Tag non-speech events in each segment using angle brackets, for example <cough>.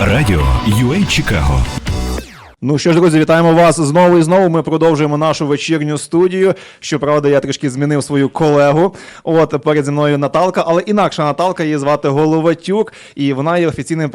Радіо UA Чикаго Ну що ж, друзі, вітаємо вас знову і знову. Ми продовжуємо нашу вечірню студію. Щоправда, я трішки змінив свою колегу. От перед зі мною Наталка, але інакша Наталка її звати Головатюк, і вона є офіційним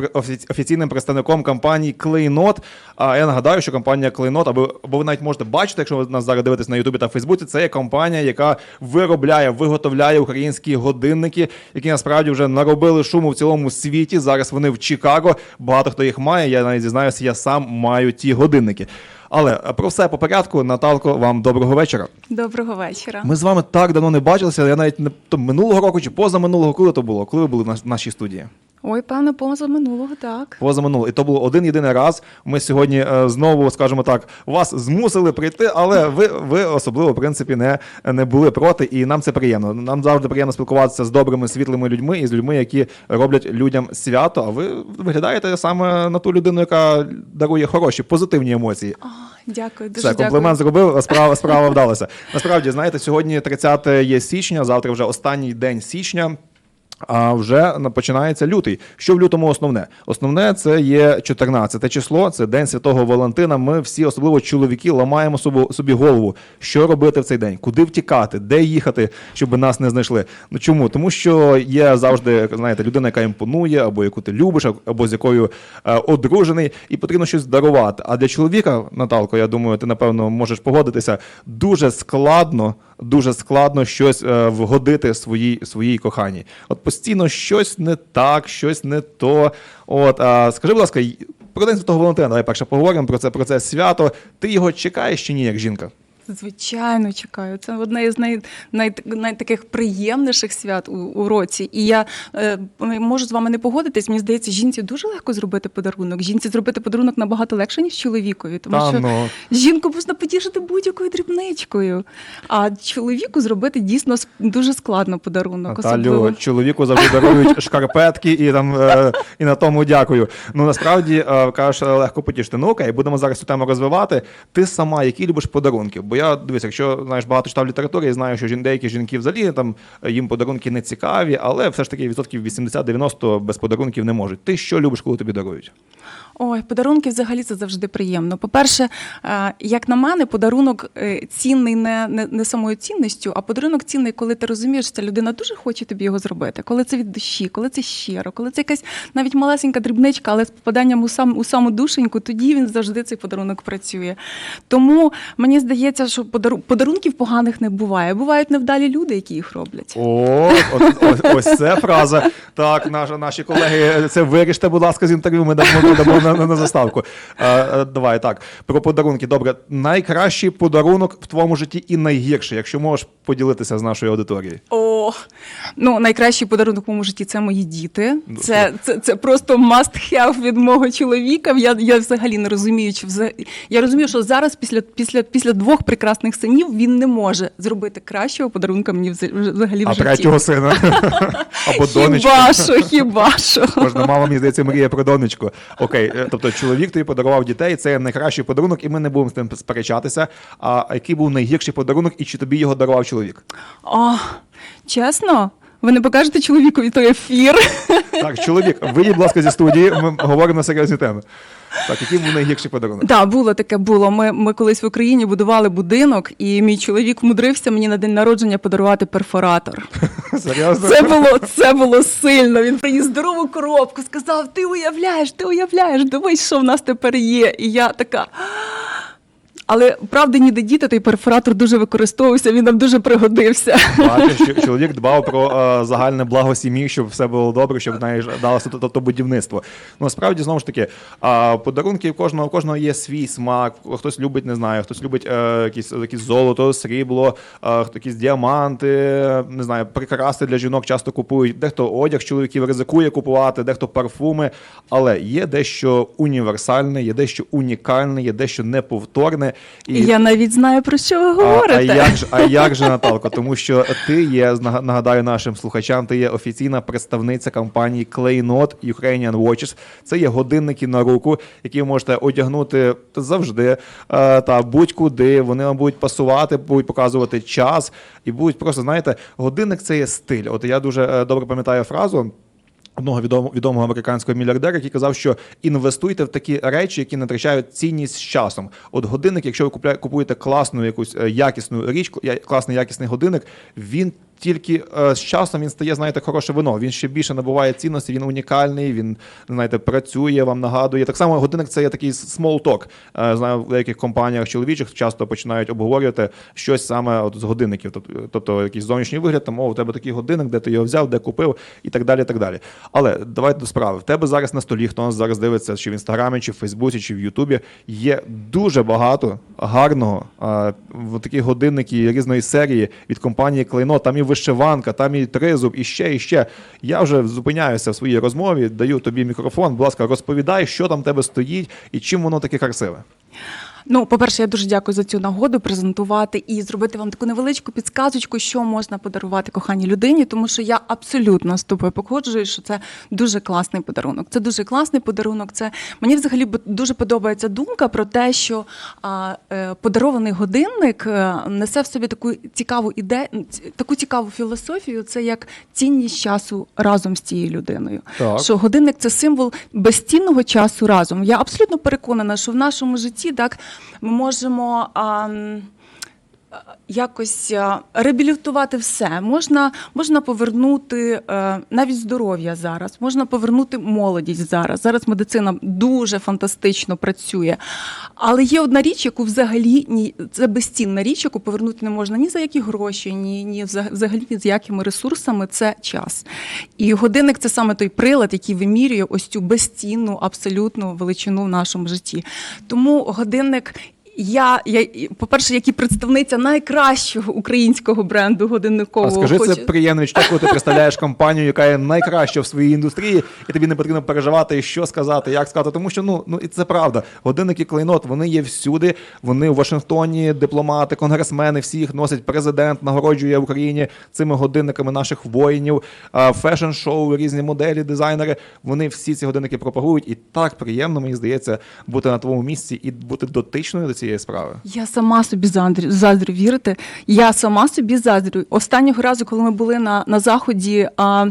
офіційним представником компанії Клейнот. А я нагадаю, що компанія Клейнот, або, або ви навіть можете бачити, якщо ви нас зараз дивитесь на Ютубі та Фейсбуці, це є компанія, яка виробляє, виготовляє українські годинники, які насправді вже наробили шуму в цілому світі. Зараз вони в Чикаго. Багато хто їх має. Я навіть зізнаюся, я сам маю ті годинники. Але е, про все по порядку, Наталко, вам доброго вечора. Доброго вечора. Ми з вами так давно не бачилися. Я навіть не то минулого року чи позаминулого, коли то було, коли ви були в нашій студії. Ой, певно, поза минулого, так. Позаминулого. І то було один єдиний раз. Ми сьогодні е, знову, скажімо так, вас змусили прийти, але ви, ви особливо, в принципі, не, не були проти, і нам це приємно. Нам завжди приємно спілкуватися з добрими, світлими людьми і з людьми, які роблять людям свято. А ви виглядаєте саме на ту людину, яка дарує хороші, позитивні емоції. О, дякую, дуже Все, дякую. зробив, справа, справа вдалася. Насправді, знаєте, сьогодні 30 є січня, завтра вже останній день січня. А вже на- починається лютий. Що в лютому основне? Основне це є 14 число, це День Святого Валентина. Ми всі, особливо чоловіки, ламаємо собі голову, що робити в цей день, куди втікати, де їхати, щоб нас не знайшли. Ну чому? Тому що є завжди, знаєте, людина, яка імпонує, або яку ти любиш, або з якою е, одружений, і потрібно щось дарувати. А для чоловіка, Наталко, я думаю, ти напевно можеш погодитися, дуже складно, дуже складно щось е, вгодити своїй своїй коханій. От постійно щось не так, щось не то. От а, скажи, будь ласка, про День Святого Валентина, давай перше поговоримо про це, про це свято. Ти його чекаєш чи ні, як жінка? Звичайно, чекаю. Це одне із най, най, най, таких приємніших свят у, у році. І я е, можу з вами не погодитись. Мені здається, жінці дуже легко зробити подарунок. Жінці зробити подарунок набагато легше, ніж чоловікові. Тому Та що ну. жінку можна потішити будь-якою дрібничкою. А чоловіку зробити дійсно дуже складно подарунок. Наталю, чоловіку завжди дарують <laughs> шкарпетки і там е, і на тому дякую. Ну насправді е, кажеш, легко потішити. Ну окей, будемо зараз цю тему розвивати. Ти сама які любиш подарунки? Бо я дивись, якщо знаєш багато читав літератури, я знаю, що деякі жінки взагалі там їм подарунки не цікаві, але все ж таки відсотків 80-90 без подарунків не можуть. Ти що любиш, коли тобі дарують? Ой, подарунки взагалі це завжди приємно. По-перше, е, як на мене, подарунок е, цінний не, не, не самою цінністю, а подарунок цінний, коли ти розумієш, що ця людина дуже хоче тобі його зробити, коли це від душі, коли це щиро, коли це якась навіть малесенька дрібничка, але з попаданням у сам у саму душеньку, тоді він завжди цей подарунок працює. Тому мені здається, що подару, подарунків поганих не буває. Бувають невдалі люди, які їх роблять. О, ось, це фраза. Так, наші, колеги, це виріште, будь ласка, з інтерв'ю. Ми дамо на, на, на заставку. Е, е, давай так. Про подарунки. Добре, найкращий подарунок в твоєму житті і найгірший, якщо можеш поділитися з нашою аудиторією. О, ну найкращий подарунок в моєму житті це мої діти. Ну, Це, це, це просто must have від мого чоловіка. Я, я взагалі не розумію, чи вза- я розумію, що зараз після, після, після двох прекрасних синів він не може зробити кращого подарунка мені взагалі в А житті. третього сина <laughs> або донечку. Хіба що, хіба що. Кожна мама, мені здається, мріє про донечку. Окей, тобто чоловік тобі подарував дітей, це найкращий подарунок, і ми не будемо з тим сперечатися. А який був найгірший подарунок, і чи тобі його дарував чоловік? О, чесно, ви не покажете чоловікові той ефір. Так, чоловік, вийдіть, будь ласка, зі студії, ми говоримо на серйозні теми. Так, який був найгірший подарунок? Так, було таке було. Ми, ми колись в Україні будували будинок, і мій чоловік вмудрився мені на день народження подарувати перфоратор. <laughs> Серйозно? Це було, це було сильно. Він приніс здорову коробку, сказав: Ти уявляєш, ти уявляєш, дивись, що в нас тепер є. І я така. Але правда, ніде діти, той перфоратор дуже використовувався, він нам дуже пригодився. Бачиш, чоловік дбав про е, загальне благо сім'ї, щоб все було добре, щоб знаєш, далося то, то, то будівництво. Ну насправді знову ж таки, е, подарунки у кожного, у кожного є свій смак. Хтось любить, не знаю, хтось любить е, якісь, якісь золото, срібло, е, якісь діаманти, не знаю, прикраси для жінок часто купують. Дехто одяг чоловіків ризикує купувати, дехто парфуми. Але є дещо універсальне, є дещо унікальне, є дещо неповторне. І я навіть знаю, про що ви говорите. а, як же, а як же, Наталко? Тому що ти є, нагадаю нашим слухачам, ти є офіційна представниця компанії Claynot Ukrainian Watches. Це є годинники на руку, які ви можете одягнути завжди е, та будь-куди. Вони вам будуть пасувати, будуть показувати час і будуть просто, знаєте, годинник це є стиль. От я дуже е, добре пам'ятаю фразу. Одного відомого, відомого американського мільярдера, який казав, що інвестуйте в такі речі, які натрачають цінність з часом. От годинник, якщо ви купуєте класну якусь е, якісну річ, класний якісний годинник, він. Тільки е, з часом він стає, знаєте, хороше вино. Він ще більше набуває цінності, він унікальний, він знаєте, працює, вам нагадує. Так само годинник це є такий small talk. Е, знаю, в деяких компаніях чоловічих часто починають обговорювати щось саме от з годинників. Тобто, якийсь зовнішній вигляд, там, о, у тебе такий годинник, де ти його взяв, де купив, і так далі. так далі. Але давайте до справи. В тебе зараз на столі, хто нас зараз дивиться, чи в інстаграмі, чи в Фейсбуці, чи в Ютубі, є дуже багато гарного а, в такі годинники різної серії від компанії Клейно. Там і вишиванка, там і тризуб, і ще, і ще. Я вже зупиняюся в своїй розмові, даю тобі мікрофон. Будь ласка, розповідай, що там тебе стоїть і чим воно таке красиве. Ну, по-перше, я дуже дякую за цю нагоду презентувати і зробити вам таку невеличку підсказочку, що можна подарувати коханій людині, тому що я абсолютно з тобою погоджуюсь, що це дуже класний подарунок. Це дуже класний подарунок. Це мені взагалі дуже подобається думка про те, що а, е, подарований годинник е, несе в собі таку цікаву ідею, таку цікаву філософію. Це як цінність часу разом з цією людиною. Так. Що годинник це символ безцінного часу разом. Я абсолютно переконана, що в нашому житті так ми можемо. А, Якось а, реабілітувати все можна, можна повернути е, навіть здоров'я зараз, можна повернути молодість зараз. Зараз медицина дуже фантастично працює. Але є одна річ, яку взагалі ні, це безцінна річ, яку повернути не можна ні за які гроші, ні, ні взагалі ні з якими ресурсами. Це час. І годинник це саме той прилад, який вимірює ось цю безцінну, абсолютну величину в нашому житті. Тому годинник. Я, я по-перше, як і представниця найкращого українського бренду А годинникового. скажи, це хочу- приємне відчуття, коли ти представляєш компанію, яка є найкраща в своїй індустрії, і тобі не потрібно переживати, що сказати, як сказати. Тому що ну, ну і це правда. Годинники клейнот вони є всюди. Вони в Вашингтоні, дипломати, конгресмени, всі їх носять. Президент нагороджує в Україні цими годинниками наших воїнів, фешн-шоу, різні моделі, дизайнери. Вони всі ці годинники пропагують. І так приємно, мені здається, бути на твоєму місці і бути дотичною до цієї справи. Я сама собі заздрю, заздрю вірите. Я сама собі заздрю. Останнього разу, коли ми були на, на заході а,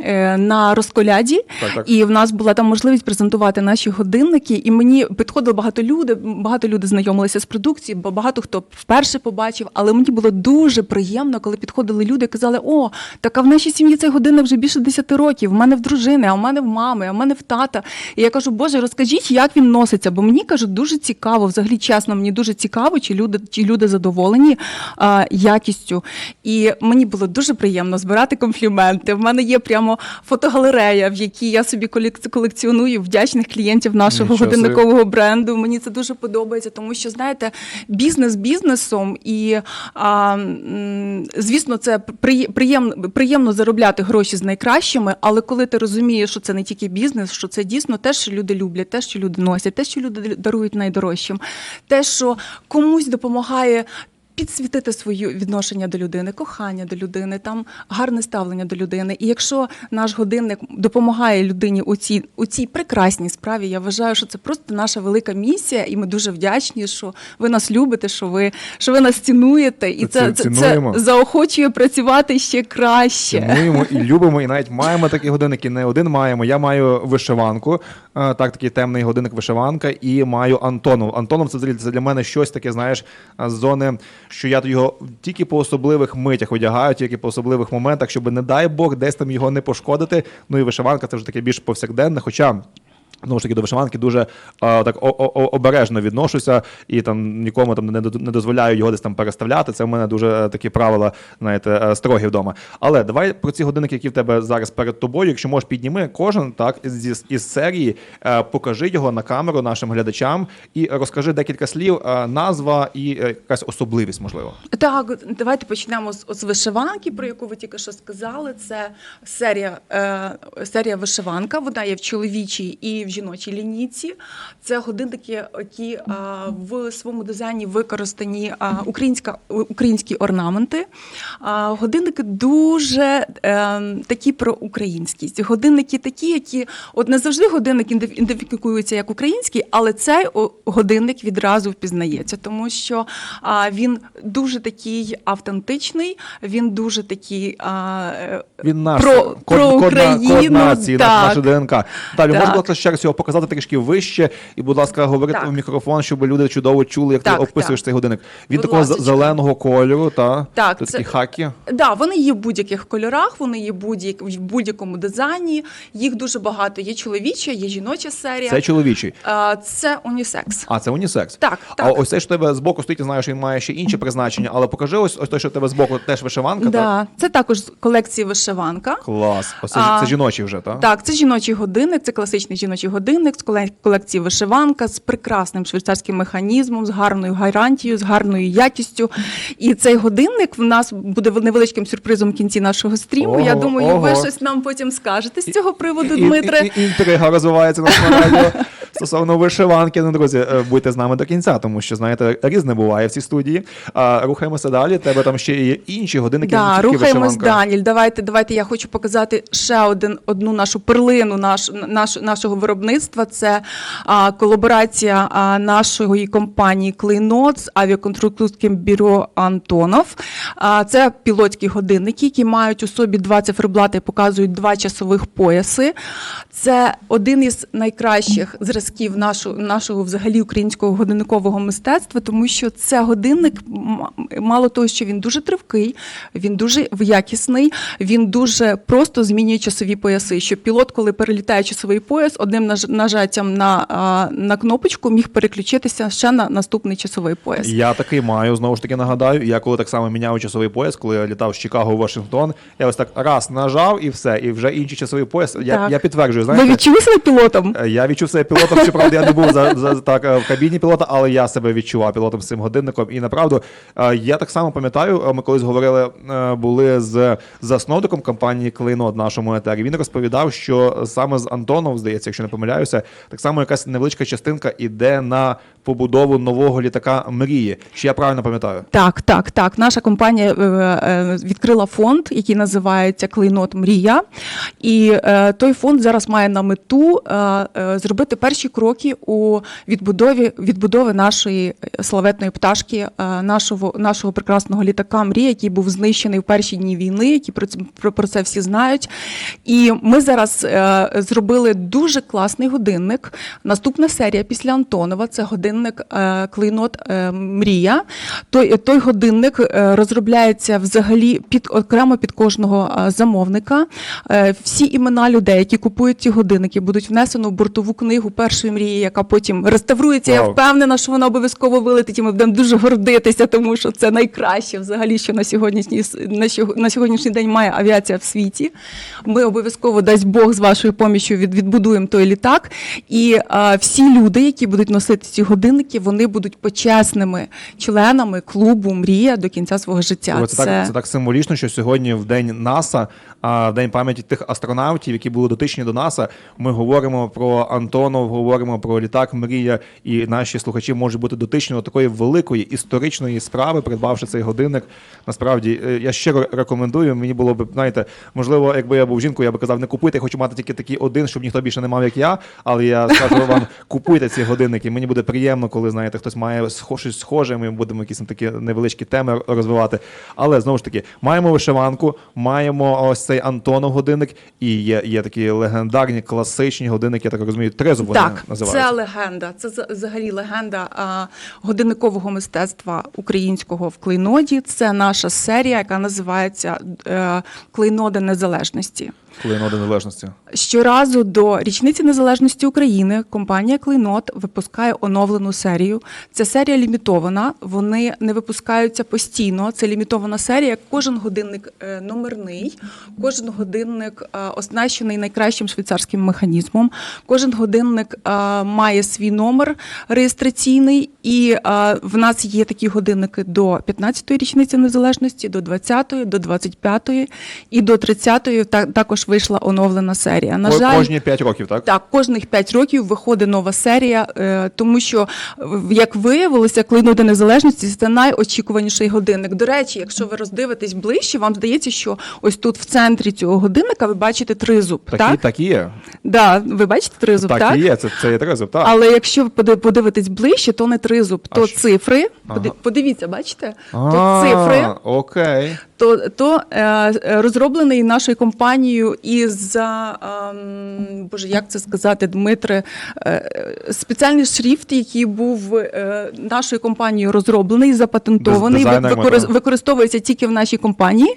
е, на розколяді, Так, так. і в нас була там можливість презентувати наші годинники, і мені підходило багато людей, багато людей знайомилися з продукцією, багато хто вперше побачив. Але мені було дуже приємно, коли підходили люди і казали: О, так а в нашій сім'ї цей годинник вже більше 10 років. В мене в дружини, а в мене в мами, а в мене в тата. І я кажу, Боже, розкажіть, як він носиться, бо мені кажуть, дуже цікаво. Взагалі, чесно, мені дуже цікаво, чи люди, чи люди задоволені а, якістю. І мені було дуже приємно збирати компліменти. В мене є прямо фотогалерея, в якій я собі колекціоную вдячних клієнтів нашого Нічого годинникового бренду. Мені це дуже подобається, тому що знаєте, бізнес бізнесом, і а, звісно, це приємно, приємно заробляти гроші з найкращими. Але коли ти розумієш, що це не тільки бізнес, що це дійсно те, що люди люблять, те, що люди носять, те, що люди дарують найдорожчим, те, що комусь допомагає. Підсвітити своє відношення до людини, кохання до людини, там гарне ставлення до людини. І якщо наш годинник допомагає людині у цій у цій прекрасній справі, я вважаю, що це просто наша велика місія, і ми дуже вдячні, що ви нас любите, що ви що ви нас цінуєте, і це, це це, це заохочує працювати ще краще. Цінуємо і любимо, і навіть маємо такі годинники. Не один маємо. Я маю вишиванку, е, так, такий темний годинник вишиванка, і маю Антонов. Антонов це це для мене щось таке, знаєш, з зони, що я його тільки по особливих митях одягаю, тільки по особливих моментах, щоб, не дай Бог, десь там його не пошкодити. Ну і вишиванка це вже таке більш повсякденне. Хоча. Знову ж таки, до вишиванки дуже а, так обережно відношуся і там нікому там не, не дозволяю його десь там переставляти. Це в мене дуже е, такі правила, знаєте, е, строгі вдома. Але давай про ці годинники, які в тебе зараз перед тобою. Якщо можеш, підніми кожен так із, із серії, е, покажи його на камеру нашим глядачам і розкажи декілька слів, назва і якась особливість, можливо. Так, давайте почнемо з, з вишиванки, про яку ви тільки що сказали. Це серія, е, серія вишиванка. Вона є в чоловічій і в жіночій лінійці. Це годинники, які в своєму дизайні використані українська, українські орнаменти. Годинники дуже е, такі про українськість. Годинники такі, які от не завжди годинник ідентиф- ідентифікується як український, але цей годинник відразу впізнається, тому що він дуже такий автентичний, він дуже такий. Він наш Про- код, про Україну, код нації, так. наша ДНК. Далі, можна, ще раз його показати трішки вище, і, будь ласка, говорити Так. в мікрофон, щоб люди чудово чули, як Так, ти описуєш так. цей годинник. Він Будь такого з- ласочка. зеленого кольору, та Так, це- такі хаки. Да, вони є в будь-яких кольорах, вони є будь-як в будь-якому дизайні. Їх дуже багато. Є чоловіча, є жіноча серія. Це чоловічий. А, це унісекс. А, це унісекс. Так, А ось цей, що в тебе збоку стоїть, я знаю, що він має ще інше призначення, але покажи ось, ось той, що тебе збоку теж вишиванка. Так? Це також з колекції вишиванка. Клас. Ось це, А, це жіночий вже, так? Так, це жіночий годинник, це класичний жіночий годинник з коле- колекції вишиванка з прекрасним швейцарським механізмом, з гарною гарантією, з гарною якістю. І цей годинник в нас буде невеличким сюрпризом в кінці нашого стріму. Я Ого, думаю, ви щось нам потім скажете з цього приводу, І- Дмитре. І, і, інтрига розвивається на радіо стосовно вишиванки. Ну, друзі, е, будьте з нами до кінця, тому що знаєте, різне буває в цій студії. А, рухаємося далі. Тебе там ще є інші годинники, Да, рухаємось далі. Давайте, давайте. Я хочу показати ще один одну нашу перлину наш, наш, нашого виробництва. Це а, колаборація а, нашої компанії Клейнот з авіаконструкторським бюро Антонов. А, це пілотські годинники, які мають у собі два циферблати показують два часових пояси. Це один із найкращих зразків нашого, нашого взагалі українського годинникового мистецтва, тому що це годинник мало того, що він дуже тривкий, він дуже якісний, він дуже просто змінює часові пояси. Що пілот, коли перелітає часовий пояс, одним наж- нажаттям на, на кнопочку міг переключитися ще на наступний часовий пояс. Я такий маю, знову ж таки нагадаю. Я коли так само міняв часовий пояс, коли я літав з Чикаго в Вашингтон, я ось так раз нажав і все, і вже інший часовий пояс. Я, Так. я підтверджую, Ви відчули себе пілотом? Е, Я відчув себе пілотом, щоправда, я не був за, за так е, в кабіні пілота, але я себе відчував пілотом з цим годинником. І направду е, я так само пам'ятаю, е, ми колись говорили, були з засновником компанії Клейнот нашому етері. Він розповідав, що саме з Антонов, здається, якщо не помиляюся, так само якась невеличка частинка іде на побудову нового літака мрії. Чи я правильно пам'ятаю? Так, так, так. Наша компанія відкрила фонд, який називається Клейнот Мрія. І той фонд зараз має на мету зробити перші кроки у відбудові відбудови нашої славетної пташки, е, нашого, нашого прекрасного літака Мрія, який був знищений в перші дні війни, які про це, про, це всі знають. І ми зараз е, зробили дуже класний годинник. Наступна серія після Антонова це годинник е, Клейнот е, Мрія. Той, той годинник е, розробляється взагалі під окремо під кожного е, замовника. Е, всі імена людей, які купують ці годинники, будуть внесено в бортову книгу першої мрії, яка потім реставрується. Я впевнена, що вона обов'язково вилетить, і ми будемо дуже гордитися, тому що це найкраще взагалі, що на сьогоднішній на, сьогоднішній день має авіація в світі. Ми обов'язково дасть Бог з вашою поміччю від, відбудуємо той літак. І а, всі люди, які будуть носити ці годинники, вони будуть почесними членами клубу Мрія до кінця свого життя. О, Це, так, це так символічно, що сьогодні в день НАСА, а в день пам'яті тих астронавтів, які були дотичні до НАСА, ми говоримо про Антонов, говоримо про літак Мрія, і наші слухачі можуть бути дотичні до такої великої історичної справи, придбавши цей годинник. Насправді, е, я щиро рекомендую. Мені було б, знаєте, можливо, якби я був жінкою, я би казав, не купуйте, я хочу мати тільки такий один, щоб ніхто більше не мав, як я. Але я скажу вам, <laughs> купуйте ці годинники. Мені буде приємно, коли знаєте, хтось має щось схоже. Ми будемо якісь такі невеличкі теми розвивати. Але знову ж таки, маємо вишиванку, маємо ось цей Антонов годинник, і є, є такі легендарні класичні годинники, я так розумію, тризуб вони Так, називається? це легенда. Це за- взагалі легенда а, годинникового мистецтва українського в клейноді. Це наша серія, яка називається е, Клейноди Незалежності. Клейноди незалежності. Щоразу до річниці незалежності України компанія Клейнот випускає оновлену серію. Ця серія лімітована. Вони не випускаються постійно. Це лімітована серія. Кожен годинник е, номерний, кожен годинник е, оснащений найкращим швейцарським механізмом. Кожен годинник е, має свій номер реєстраційний, і в нас є такі годинники до 15-ї річниці незалежності, до 20-ї, до 25-ї і до 30-ї. Та- Також також вийшла оновлена серія. На Ко- жаль, Кожні 5 років, так? так, кожних 5 років виходить нова серія, е, тому що, як виявилося, клейноди незалежності це найочікуваніший годинник. До речі, якщо ви роздивитесь ближче, вам здається, що ось тут в центрі цього годинника ви бачите тризуб. Так? так і є. Да, ви бачите тризуб, Так, так? і є. Це, це є трезуб, так. Але якщо ви поди- подивитесь ближче, то не тризуб, то що? цифри. Ага. Подивіться, бачите? А, То цифри. Окей. то, то е, е, розроблений нашою компанією із за ем, боже, як це сказати, Дмитре, е, спеціальний шрифт, який був е, нашою компанією розроблений, запатентований, використ- використовується тільки в нашій компанії.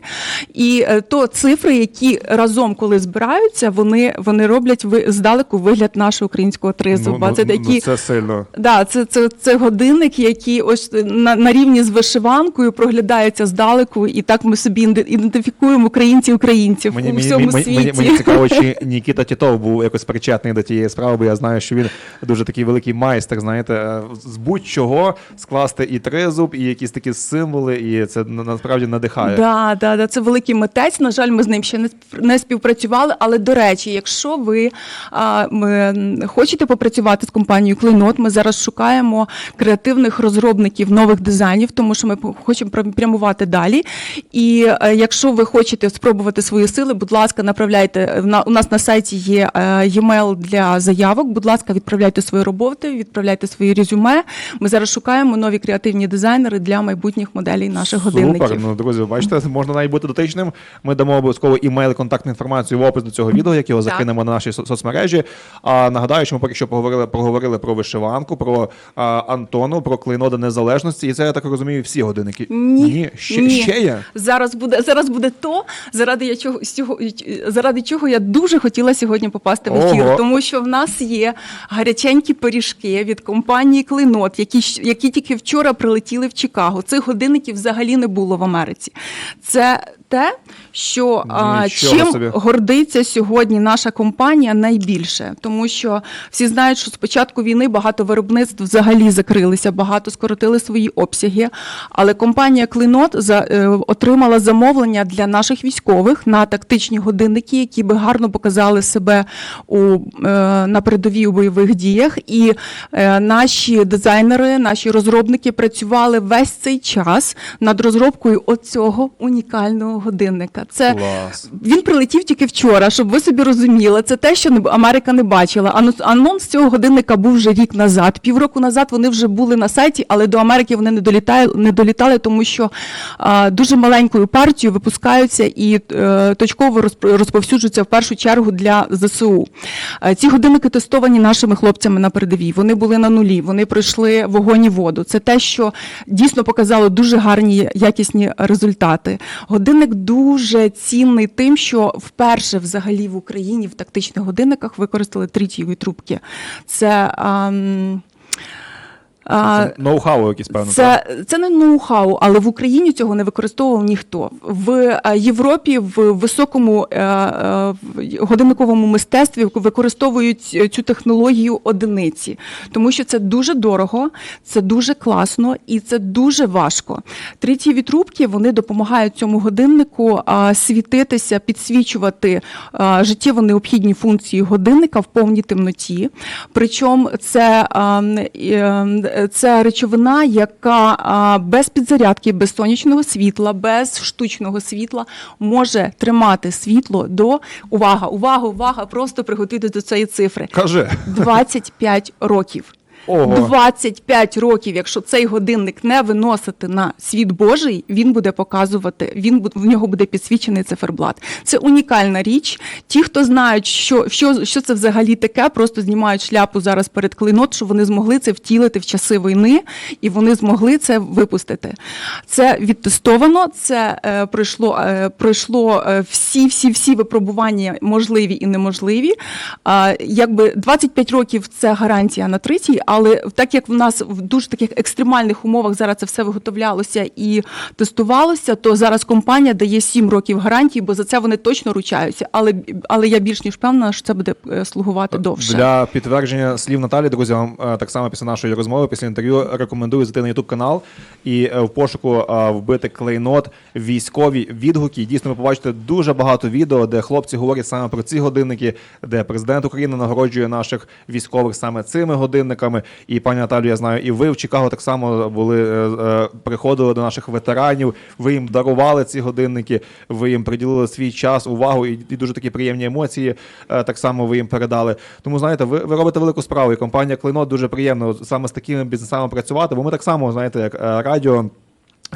І е, то цифри, які разом, коли збираються, вони, вони роблять ви, здалеку вигляд нашого українського тризуба. Ну, це ну, такі ну, це сильно. Да, це, це, це годинник, який ось на, на рівні з вишиванкою проглядається здалеку, і так ми собі ідентифікуємо українців українців Мені, у всьому мені, світі. мені, мені цікаво, чи <laughs> Нікіта Тітов був якось причетний до тієї справи, бо я знаю, що він дуже такий великий майстер, знаєте, е, з будь-чого скласти і тризуб, і якісь такі символи, і це насправді надихає. Да, да, да, це великий митець. На жаль, ми з ним ще не співпрацювали. Але до речі, якщо ви а, ми, хочете попрацювати з компанією Клейнот, ми зараз шукаємо креативних розробників нових дизайнів, тому що ми хочемо прямувати далі. І е, якщо ви хочете спробувати свої сили, будь ласка, направляйте на у нас на сайті є е, e-mail для заявок. Будь ласка, відправляйте свої роботи, відправляйте свої резюме. Ми зараз шукаємо нові креативні дизайнери для майбутніх моделей наших годинників. Супер. Ну, друзі, бачите, можна навіть бути дотичним. Ми дамо обов'язково імейл, контактну інформацію в опис до цього відео, як його Так. закинемо на наші соцмережі. А нагадаю, що ми поки що поговорили, проговорили про вишиванку, про а, Антону, про клейнода незалежності. І це я так розумію, всі годинники. Ні, ще, ні. ще є. Зараз буде зараз буде то, заради я чого цього заради чого я дуже хотіла сьогодні попасти в ефір, Ого. тому що в нас є гаряченькі пиріжки від компанії Клинот, які які тільки вчора прилетіли в Чикаго. Цих годинників взагалі не було в Америці. Це те, що а, чим собі. гордиться сьогодні наша компанія найбільше, тому що всі знають, що з початку війни багато виробництв взагалі закрилися, багато скоротили свої обсяги. Але компанія Клинот за, е, отримала замовлення для наших військових на тактичні годинники, які би гарно показали себе у, е, на передовій у бойових діях. І е, наші дизайнери, наші розробники працювали весь цей час над розробкою оцього унікального годинника. Це Клас. він прилетів тільки вчора, щоб ви собі розуміли. Це те, що Америка не бачила. Анонс- цього годинника був вже рік назад. Півроку назад вони вже були на сайті, але до Америки вони не долітали, не долітали, тому що а, дуже маленькою партією випускаються і е, точково розп- розповсюджуються в першу чергу для ЗСУ. Е, ці годинники тестовані нашими хлопцями на передовій. Вони були на нулі, вони пройшли вогонь і воду. Це те, що дійсно показало дуже гарні якісні результати. Годинник дуже цінний тим, що вперше взагалі в Україні в тактичних годинниках використали тритієві трубки. Це. ем, ноу-хау якийсь, певно. це, це не ноу-хау, але в Україні цього не використовував ніхто. В е, Європі в високому е, е, годинниковому мистецтві використовують цю технологію одиниці, тому що це дуже дорого, це дуже класно і це дуже важко. Тритієві трубки вони допомагають цьому годиннику світитися, підсвічувати життєво необхідні функції годинника в повній темноті. Причому це, це речовина, яка без підзарядки, без сонячного світла, без штучного світла може тримати світло до увага, увага, увага! Просто приготуйте до цієї цифри. Каже 25 років. Ого. 25 років, якщо цей годинник не виносити на світ Божий, він буде показувати, він в нього буде підсвічений циферблат. Це унікальна річ. Ті, хто знають, що, що, що це взагалі таке, просто знімають шляпу зараз перед клинот, що вони змогли це втілити в часи війни, і вони змогли це випустити. Це відтестовано, це е, пройшло, е, пройшло е, всі, всі, всі випробування можливі і неможливі. А, якби 25 років це гарантія на третій, але так як в нас в дуже таких екстремальних умовах зараз це все виготовлялося і тестувалося, то зараз компанія дає 7 років гарантії, бо за це вони точно ручаються. Але але я більш ніж впевнена, що це буде е, слугувати довше. Для підтвердження слів Наталі, друзі, вам е, так само після нашої розмови, після інтерв'ю рекомендую зайти на YouTube канал і е, в пошуку вбити клейнот військові відгуки. Дійсно, ви побачите дуже багато відео, де хлопці говорять саме про ці годинники, де президент України нагороджує наших військових саме цими годинниками. І пані Наталю, я знаю, і ви в Чикаго так само були е, е, приходили до наших ветеранів. Ви їм дарували ці годинники, ви їм приділили свій час, увагу і, і дуже такі приємні емоції. е, Так само ви їм передали. Тому знаєте, ви, ви робите велику справу. І компанія Клинот дуже приємно саме з такими бізнесами працювати. Бо ми так само, знаєте, як радіо.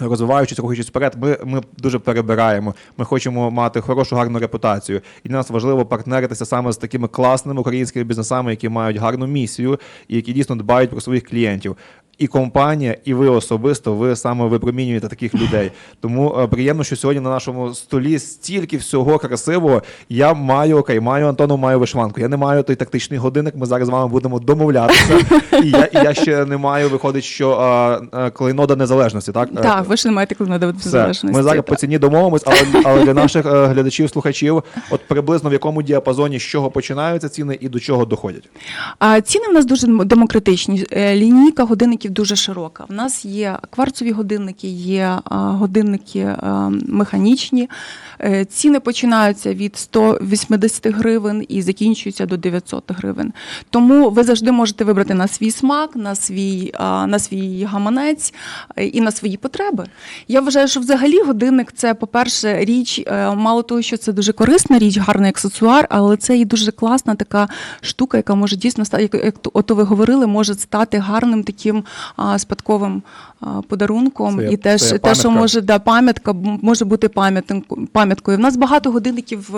Розвиваючись, рухаючись вперед, ми, ми дуже перебираємо. Ми хочемо мати хорошу, гарну репутацію. І для нас важливо партнеритися саме з такими класними українськими бізнесами, які мають гарну місію і які дійсно дбають про своїх клієнтів. І компанія, і ви особисто, ви саме випромінюєте таких людей. Тому е, приємно, що сьогодні на нашому столі стільки всього красивого. Я маю окей, маю Антону, маю вишиванку. Я не маю той тактичний годинник. Ми зараз з вами будемо домовлятися. І я, і я ще не маю. Виходить, що е, е, клейнода незалежності, так Так, ви ж не маєте коли надавати все. залежності. Ми зараз по ціні домовимось, але, але для наших е, глядачів, слухачів, от приблизно в якому діапазоні з чого починаються ціни і до чого доходять. А ціни в нас дуже демократичні. Лінійка годинників дуже широка. У нас є кварцові годинники, є годинники механічні. Е, Ціни починаються від 180 гривень і закінчуються до 900 гривень. Тому ви завжди можете вибрати на свій смак, на свій, на свій гаманець е, і на свої потреби. Я вважаю, що взагалі годинник це, по-перше, річ, е, мало того, що це дуже корисна річ, гарний аксесуар, але це і дуже класна така штука, яка може дійсно стати, як, то- ви говорили, може стати гарним таким а, спадковим а, подарунком. Це і теж це те, що може да, пам'ятка може бути пам'яткою. В нас багато годинників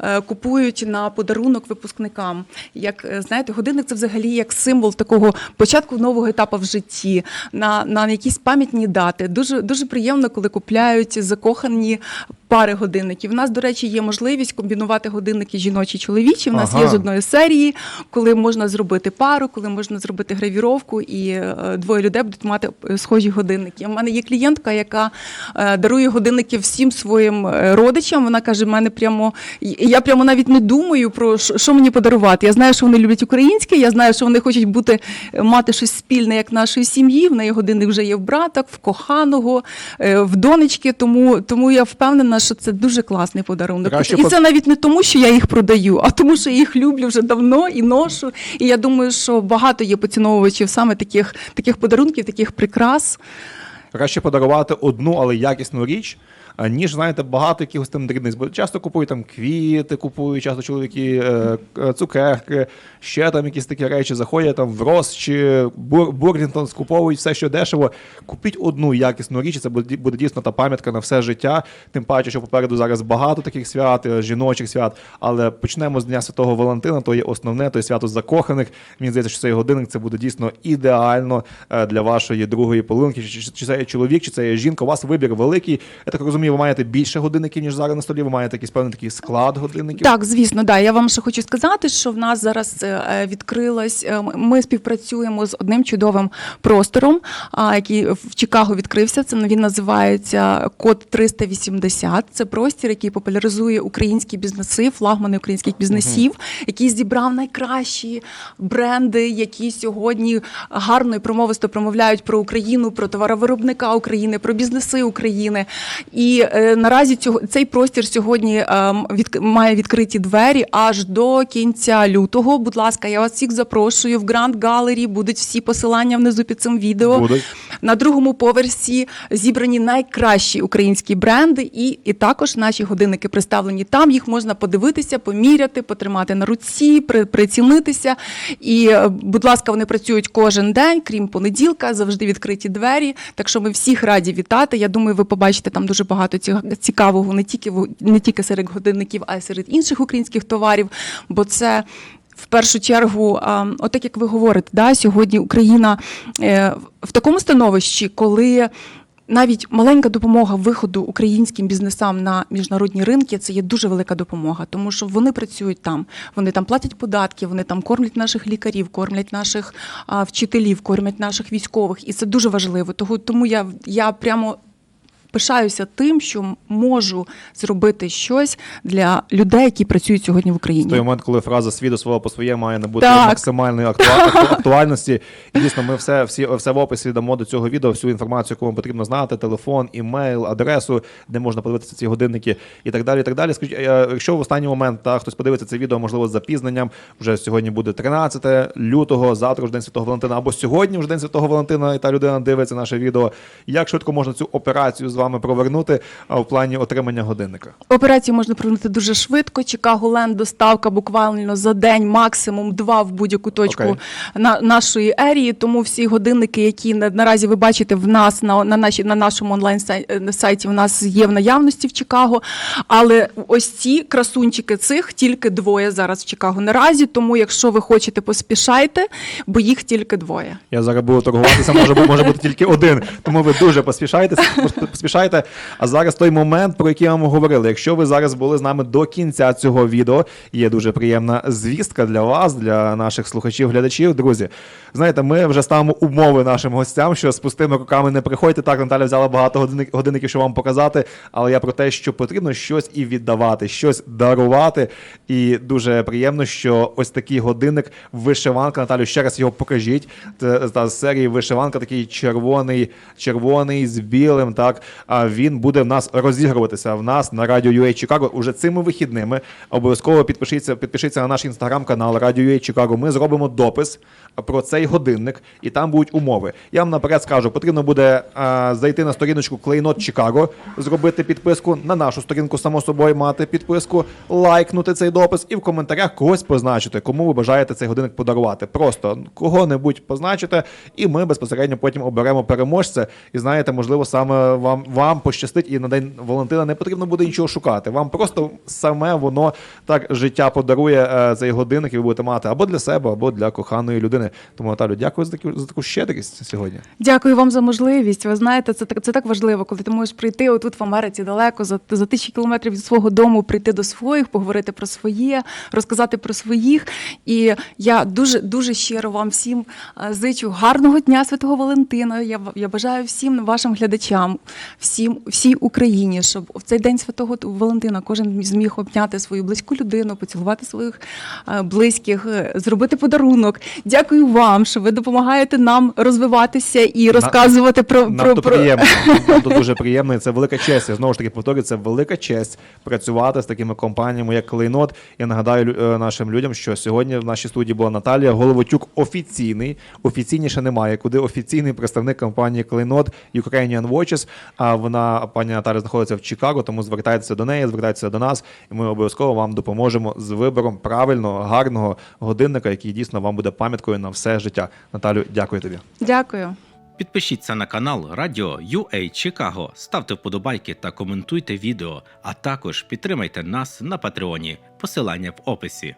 е, купують на подарунок випускникам. Як е, знаєте, годинник це взагалі як символ такого початку нового етапу в житті, на, на якісь пам'ятні дати. Дуже дуже приємно, коли купляють закохані. Пари годинників. У нас, до речі, є можливість комбінувати годинники жіночі і чоловічі. У нас Ага. є з одної серії, коли можна зробити пару, коли можна зробити гравіровку, і е, двоє людей будуть мати е, схожі годинники. У мене є клієнтка, яка е, дарує годинники всім своїм е, родичам. Вона каже: мене прямо я прямо навіть не думаю про що, мені подарувати. Я знаю, що вони люблять українське. Я знаю, що вони хочуть бути мати щось спільне, як нашої сім'ї. В неї годинник вже є в браток, в коханого, в донечки. Тому, тому я впевнена, що це дуже класний подарунок. Краще і це навіть не тому, що я їх продаю, а тому, що я їх люблю вже давно і ношу. І я думаю, що багато є поціновувачів саме таких, таких подарунків, таких прикрас. Краще подарувати одну, але якісну річ. А, Ніж знаєте, багато якихось там дрібниць. Бо часто купують там квіти, купують часто чоловіки е, е, цукерки, ще там якісь такі речі заходять там в Рос чи Бур, Бурлінтон, скуповують все, що дешево. Купіть одну якісну річ, це буде, буде дійсно та пам'ятка на все життя. Тим паче, що попереду зараз багато таких свят, е, жіночих свят. Але почнемо з Дня Святого Валентина, то є основне, то є свято закоханих. Мені здається, що цей годинник це буде дійсно ідеально е, для вашої другої половинки. Чи, чи, чи це є чоловік, чи це є жінка. У вас вибір великий. Я так розумію, ви маєте більше годинників, ніж зараз на столі. Ви маєте якийсь певний такий склад годинників. Так, звісно, да. Я вам ще хочу сказати, що в нас зараз е, відкрилась. е, Ми співпрацюємо з одним чудовим простором, який в Чикаго відкрився. Це він називається Код 380. Це простір, який популяризує українські бізнеси, флагмани українських бізнесів, який зібрав найкращі бренди, які сьогодні гарно і промовисто промовляють про Україну, про товаровиробника України, про бізнеси України. І е, наразі цього цей простір сьогодні е, від, має відкриті двері аж до кінця лютого. Будь ласка, я вас всіх запрошую в Grand Gallery. Будуть всі посилання внизу під цим відео. Будуть. На другому поверсі зібрані найкращі українські бренди, і, і також наші годинники представлені там. Їх можна подивитися, поміряти, потримати на руці, при, прицінитися. І, е, будь ласка, вони працюють кожен день, крім понеділка, завжди відкриті двері. Так що ми всіх раді вітати. Я думаю, ви побачите там дуже багато ці- цікавого не тільки не тільки серед годинників, а й серед інших українських товарів, бо це. В першу чергу, отак як ви говорите, да, сьогодні Україна е, в такому становищі, коли навіть маленька допомога виходу українським бізнесам на міжнародні ринки це є дуже велика допомога, тому що вони працюють там, вони там платять податки, вони там кормлять наших лікарів, кормлять наших вчителів, кормлять наших військових, і це дуже важливо. Тому я, я прямо. Пишаюся тим, що можу зробити щось для людей, які працюють сьогодні в В той момент, коли фраза світу свого по своє має набути Так. максимальної актуа- <laughs> актуальності. І дійсно, ми все, всі, все в описі дамо до цього відео, всю інформацію, яку вам потрібно знати: телефон, імейл, адресу, де можна подивитися ці годинники і так далі. І так далі. Скажіть, е, якщо в останній момент та, хтось подивиться це відео, можливо, з запізненням, вже сьогодні буде 13 лютого, завтра ж День Святого Валентина, або сьогодні вже День Святого Валентина, і та людина дивиться наше відео. Як швидко можна цю операцію з вами провернути а, в плані отримання годинника? Операцію можна провести дуже швидко. Чикаго Ленд доставка буквально за день, максимум два в будь-яку точку Окей. на нашої ерії. Тому всі годинники, які наразі ви бачите в нас на, на, наші, на нашому онлайн е, сайті, в нас є в наявності в Чикаго. Але ось ці красунчики цих тільки двоє зараз в Чикаго наразі. Тому, якщо ви хочете, поспішайте, бо їх тільки двоє. Я зараз буду торгуватися, може, може бути тільки один. Тому ви дуже поспішайте, пос- поспішайте. А зараз той момент, про який вам говорили. Якщо ви зараз були з нами до кінця цього відео, є дуже приємна звістка для вас, для наших слухачів, глядачів. Друзі, знаєте, ми вже ставимо умови нашим гостям, що з пустими руками не приходьте. Так, Наталя взяла багато годинник- годинників, щоб вам показати. Але я про те, що потрібно щось і віддавати, щось дарувати. І дуже приємно, що ось такий годинник вишиванка. Наталю, ще раз його покажіть. Це та серії вишиванка, такий червоний, червоний з білим. Так він буде в нас розігруватися в нас на радіо UA Chicago уже цими вихідними. Обов'язково підпишіться, підпишіться на наш інстаграм-канал Радіо UA Chicago. Ми зробимо допис про цей годинник, і там будуть умови. Я вам наперед скажу, потрібно буде а, зайти на сторіночку Клейнот Чикаго, зробити підписку на нашу сторінку, само собою мати підписку, лайкнути цей допис і в коментарях когось позначити, кому ви бажаєте цей годинник подарувати. Просто кого-небудь позначите, і ми безпосередньо потім оберемо переможця. І знаєте, можливо, саме вам, вам пощастить, і на день Валентина не потрібно буде нічого шукати. Вам просто саме воно так життя подарує е, цей годинник, і ви будете мати або для себе, або для коханої людини. Тому Наталю, дякую за таку за таку щедрість сьогодні. Дякую вам за можливість. Ви знаєте, це так це так важливо, коли ти можеш прийти отут в Америці далеко за, за тисячі кілометрів від свого дому, прийти до своїх, поговорити про своє, розказати про своїх. І я дуже дуже щиро вам всім е, зичу гарного дня Святого Валентина. Я я бажаю всім вашим глядачам, всім всій Україні, щоб в цей день Святого Валентина кожен зміг обняти свою близьку людину, поцілувати своїх е, близьких, е, зробити подарунок. Дякую вам, що ви допомагаєте нам розвиватися і розказувати про, про, то про... приємно. <laughs> Нам то дуже приємно. Це велика честь. Я знову ж таки повторюю, це велика честь працювати з такими компаніями, як Клейнот. Я нагадаю е, нашим людям, що сьогодні в нашій студії була Наталія Головотюк офіційний. Офіційніше немає, куди офіційний представник компанії Клейнот Ukrainian Watches. А вона, пані Наталя, знаходиться в Чикаго, тому звертайтеся до неї, звертайтеся до нас, і ми обов'язково вам допоможемо з вибором правильного, гарного годинника, який дійсно вам буде пам'яткою на все життя. Наталю, дякую тобі. Дякую. Підпишіться на канал Радіо UA Чикаго, ставте вподобайки та коментуйте відео, а також підтримайте нас на Патреоні. Посилання в описі.